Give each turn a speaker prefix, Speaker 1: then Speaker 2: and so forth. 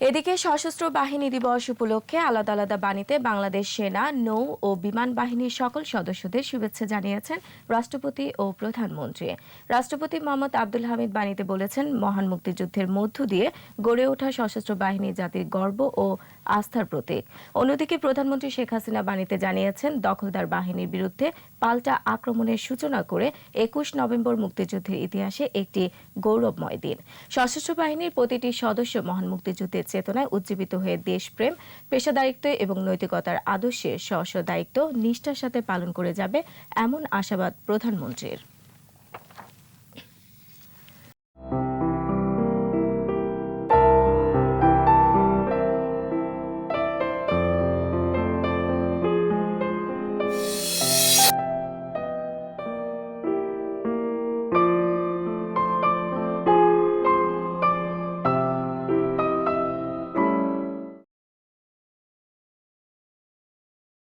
Speaker 1: এদিকে সশস্ত্র বাহিনী দিবস উপলক্ষে আলাদা আলাদা বাণীতে বাংলাদেশ সেনা, নৌ ও বিমান বাহিনীর সকল সদস্যদের শুভেচ্ছা জানিয়েছেন রাষ্ট্রপতি ও প্রধানমন্ত্রী। রাষ্ট্রপতি মোহাম্মদ আব্দুল হামিদ বাণীতে বলেছেন, মহান মুক্তিযুদ্ধের মধ্য দিয়ে গড়ে ওঠা সশস্ত্র বাহিনী জাতির গর্ব ও আস্থার প্রতীক। অন্যদিকে প্রধানমন্ত্রী শেখ হাসিনা বাণীতে জানিয়েছেন, দখলদার বাহিনীর বিরুদ্ধে পাল্টা আক্রমণের সূচনা করে একুশ নভেম্বর মুক্তিযুদ্ধের ইতিহাসে একটি গৌরবময় দিন। সশস্ত্র বাহিনীর প্রতিটি সদস্য মহান মুক্তিযুদ্ধের চেতনায় উজ্জীবিত হয়ে দেশপ্রেম, পেশাদারিত্ব এবং নৈতিকতার আদর্শে স্ব দায়িত্ব নিষ্ঠার সাথে পালন করে যাবে এমন আশাবাদ প্রধানমন্ত্রীর।